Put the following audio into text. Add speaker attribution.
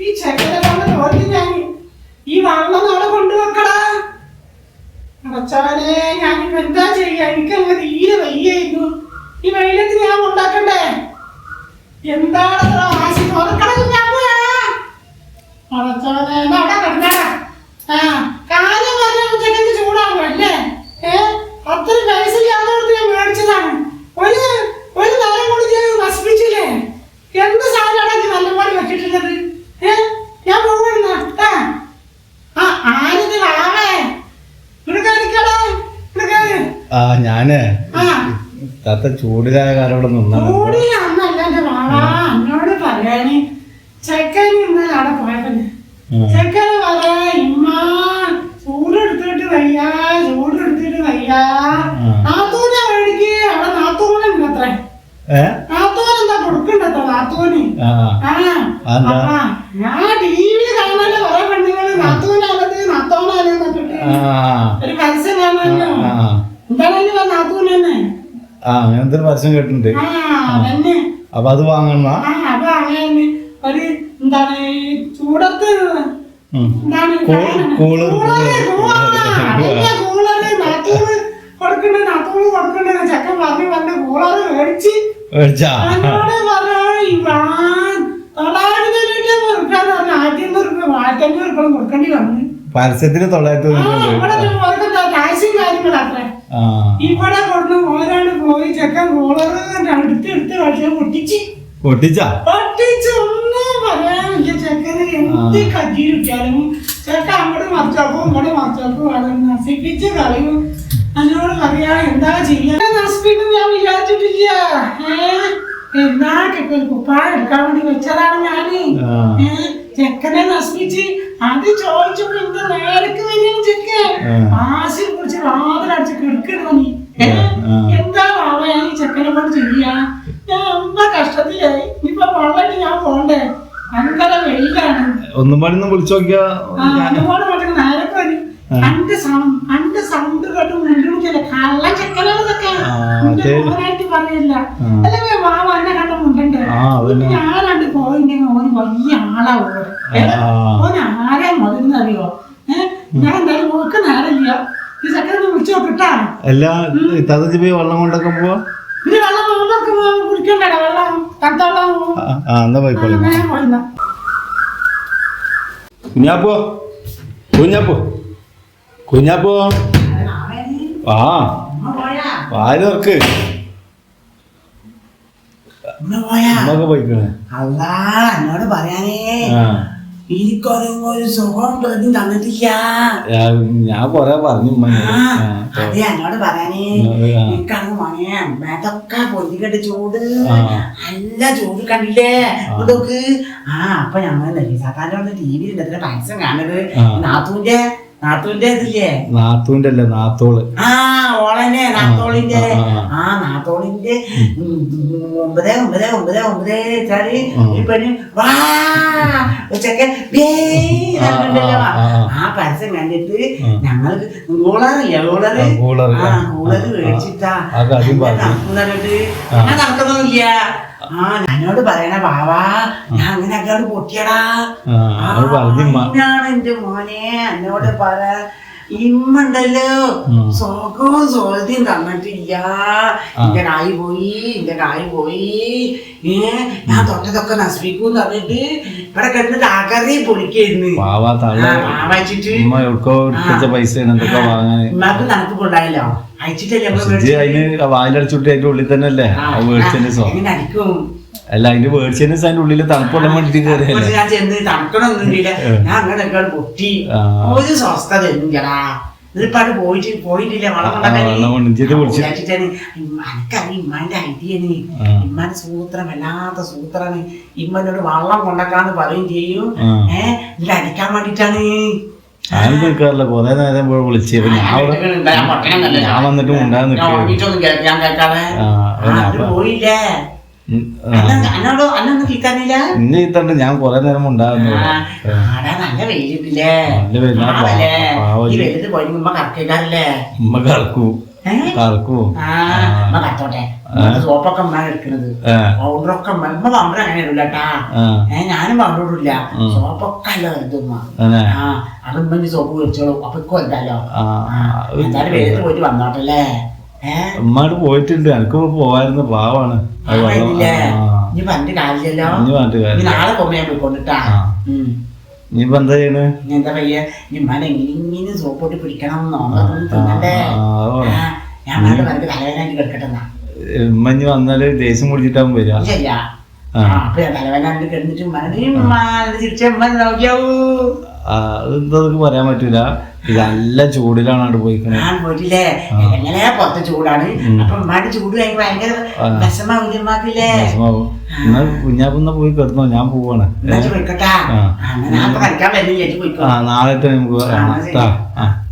Speaker 1: ഈ ചെക്കനെ കൊണ്ട് തോറ്റി ഞാൻ. ഈ വള്ളം അവിടെ കൊണ്ടുവെക്കടാ. അടച്ചവനെ ഞാൻ എന്താ ചെയ്യാ? എനിക്കങ്ങനെ തീരെ വയ്യായിരുന്നു. ആ ഞാൻ. ആ.
Speaker 2: താത്ത ചൂടിലായ കാലം ഇവിടെ നിന്നാണ്.
Speaker 1: എന്നോട് പറയാന്. ചെക്കൻ ഇന്നലെ അവിടെ പറയാ ഇമ്മ ചൂടെടുത്തിട്ട് വയ്യ ചൂടെടുത്തിട്ട് വയ്യ. നാത്തൂനെ മേടിക്ക് അവിടെ നാത്തൂന്?
Speaker 2: ആ.
Speaker 1: ആ.
Speaker 2: അതെന്താ?
Speaker 1: അപ്പാ, ഞാൻ ടിവിയിൽ കാണാനല്ലേ കുറെ പെണ്ണുങ്ങൾ നാത്തൂനാണത് നാത്തോനാണെന്ന് പറഞ്ഞിട്ട്
Speaker 2: ആ
Speaker 1: ഒരു പരസ്യം കാണാനല്ലോ
Speaker 2: ആ
Speaker 1: എന്താണെങ്കിലും ആ
Speaker 2: അങ്ങനെ പരസ്യം കേട്ടിട്ടുണ്ട്. അപ്പൊ അത് വാങ്ങണ
Speaker 1: ഒരു എന്താണ് ചൂടത്ത്
Speaker 2: കൂളർ, പരസ്യത്തിന് തൊള്ളായിരത്തി
Speaker 1: ഇവിടെ പോയി ചെക്കൻ പക്ഷേ പൊട്ടിച്ച്.
Speaker 2: പൊട്ടിച്ചാ?
Speaker 1: ഒന്നും പറയാനില്ല. ചെക്കന് എന്ത് കജ്ജി കിട്ടിയാലും ചെക്കൻ അങ്ങോട്ട് മറിച്ചാക്കും ഇങ്ങോട്ട് മറിച്ചാക്കും അത് നശിപ്പിച്ച് കളയും അതിനോട് പറയാ എന്താ ചെയ്യാ? നശിപ്പിക്കും ഞാൻ വിചാരിച്ചിട്ടില്ല. ഏ? എന്നാ ചെക്കൻ കുപ്പായ എടുക്കാൻ വേണ്ടി വെച്ചതാണ് ഞാൻ. ചെക്കനെ നശിപ്പിച്ച് അത് ചോദിച്ചപ്പോ എന്താ എന്നെ
Speaker 2: പാടി.
Speaker 1: ഞാനാണ്ട് ഓന് വലിയ ആളാ. ഓന് ആരാ മുതലെന്നറിയോ ഏഹ് ഞാൻ എന്തായാലും ഓക്ക് നേരമില്ല. ഈ വിളിച്ചു നോക്കിട്ടാ
Speaker 2: എല്ലാ തതജി പോയി വെള്ളം കൊണ്ടൊക്കെ പോവാ?
Speaker 1: നമുക്ക് കുടിക്കണ്ടടാ വെള്ളം തണുത്ത വെള്ളം
Speaker 2: ആ, എന്നാ പോയിക്കോളി.
Speaker 1: പോയിന്നാ
Speaker 2: കുഞ്ഞാപ്പോ? കുഞ്ഞാപ്പോ? കുഞ്ഞാപ്പോ? ആ വാൽ തുറക്ക്. അമ്മയ്ക്ക് പോയിക്കണേ.
Speaker 3: അല്ലാ എന്നോട് പറയാനേ.
Speaker 2: ഞാൻ കൊറേ പറഞ്ഞു
Speaker 3: എന്നോട്. പറയാനേ. എനിക്കങ്ങ് ചൂട്. നല്ല ചൂട് കണ്ടില്ലേ? നോക്ക് ആ അപ്പൊ ഞങ്ങൾ നബീസാത്താന്റെ ടി വി എത്ര പരസ്യം കാണുന്നത്. നാത്തൂന്റെ നാത്തൂന്റെ ഇതില്ലേ?
Speaker 2: നാത്തൂന്റെ അല്ലേ നാത്തോൾ.
Speaker 3: ആ ഓളന്നെ നാത്തോളിന്റെ
Speaker 2: ആ,
Speaker 3: ഉം, ഒമ്പത് ഒമ്പത് ഒമ്പത് ഒമ്പത് വെച്ചാൽ പെണ്ണു വാ ഉച്ചയ്ക്ക് ബേ പറഞ്ഞിട്ടുണ്ടല്ലോ.
Speaker 2: ആ,
Speaker 3: പരസ്യം കണ്ടിട്ട്. ഞങ്ങൾക്ക് കൂളറില്ല കൂളറ്
Speaker 2: ആ, കൂളറ്.
Speaker 3: മേടിച്ചിട്ടാ
Speaker 2: ആ.
Speaker 3: ഞാൻ തണുക്കൊന്നുമില്ല ആ ഞാനോട് പറയണ ബാവാ ഞാൻ അങ്ങനെ അങ്ങോട്ട് പൊട്ടിയടാ. ഞാണ് എന്റെ മോനെ എന്നോട് പറ ഇമ്മണ്ടല്ലോ. സ്വർഗവും സ്വർഗത്തിയും തന്നിട്ട് ഇയാ കായ് പോയി ഇങ്ങനായി കായ് പോയി. ഏ ഞാൻ തൊട്ടതൊക്കെ നശിപ്പിക്കും തന്നിട്ട് ഇവിടെ കിടന്നിട്ട് ആകറി പൊളിക്കായിരുന്നു. ഉമ്മാക്ക് തണുപ്പ് കൊണ്ടായല്ലോ അയച്ചിട്ടല്ലേ
Speaker 2: വായിലടിച്ചുട്ടി അതിന്റെ ഉള്ളിൽ തന്നെ അല്ലേ
Speaker 3: അടിക്കും.
Speaker 2: അല്ല അതിന്റെ മേടിച്ചതിന്റെ അതിന്റെ ഉള്ളിൽ തണുപ്പുള്ള മണ്ടി കയറിയല്ലേ
Speaker 3: ഞാൻ ചെന്ന് തണുക്കണൊന്നും ഞാൻ പൊട്ടി. ഒരു സ്വസ്ഥത തരുന്നില്ലടാ ഇതിപ്പാട് പോയിട്ട് പോയിട്ടില്ല. ഇമ്മാന്റെ ഐഡിയന്. ഇമ്മാന്റെ സൂത്രം വല്ലാത്ത സൂത്രാണ് ഇമ്മനോട് വള്ളം കൊണ്ടക്കാന്ന് പറയും ചെയ്യും.
Speaker 2: ആ.
Speaker 3: ഏഹ് ഇതിൽ അടിക്കാൻ വേണ്ടിട്ടാണ്.
Speaker 2: ഞാൻ നിൽക്കാറില്ല. കൊറേ നേരം പോയി ഞാൻ വന്നിട്ട്
Speaker 3: പോയില്ലേ?
Speaker 2: ഇന്നെ ഇത്തണ്ട് ഞാൻ കൊറേ നേരം ഉണ്ടാകുന്നു
Speaker 3: നല്ല വെയിലിട്ടില്ലേ ഉമ്മ
Speaker 2: കറക്കൂ. കറക്കൂ.
Speaker 3: കത്തോട്ടെ സോപ്പൊക്കെ എടുക്കണത് പൗഡറൊക്കെ പൗഡർ അങ്ങനെ ഞാനും പൗഡർ ഇടില്ല സോപ്പൊക്കെ അല്ല കരുതുമ്മ ആ അത് ഉമ്മ സോപ്പ് മേടിച്ചോളൂ അപ്പൊ എന്തായാലും വെയിലത്ത് പോയിട്ട് വന്നോട്ടല്ലേ ഏ?
Speaker 2: ഉമ്മാട് പോയിട്ടുണ്ട്. എനിക്ക് പോവായിരുന്നു പാവാണ്.
Speaker 3: നീ
Speaker 2: കാര്യം
Speaker 3: നാളെ കൊമ്മയാ പോയിക്കൊണ്ടിട്ടാ.
Speaker 2: നീ എന്താ ചെയ്യണ്?
Speaker 3: എന്താ പയ്യ? സോപ്പോട്ട് പിടിക്കണം ഞാൻ പറഞ്ഞിട്ട് കിടക്കട്ടെ
Speaker 2: ഉമ്മ ഇനി വന്നാൽ ദേശം കുടിച്ചിട്ടാവും വരിക
Speaker 3: അപ്പൊ ഞാൻ കിടന്നിട്ട് ഉമ്മാനെ തിരിച്ച ഉമ്മ നോക്കിയാവൂ.
Speaker 2: അതെന്തൊക്കെ പറയാൻ പറ്റൂല. നല്ല ചൂടിലാണ് അവിടെ പോയിക്കണേ
Speaker 3: പോയിട്ടില്ലേ? എങ്ങനെ പുറത്ത് ചൂടാണ്. അപ്പൊ ചൂട് ഭയങ്കര വിഷമാവില്ലേ ഉമ്മാക്കില്ലേ
Speaker 2: വിഷമാവും. എന്നാ കുഞ്ഞാപ്പുന്ന പോയി കിടന്നോ? ഞാൻ പോവാണ്. ആ. നാളെ നമുക്ക്. ആ.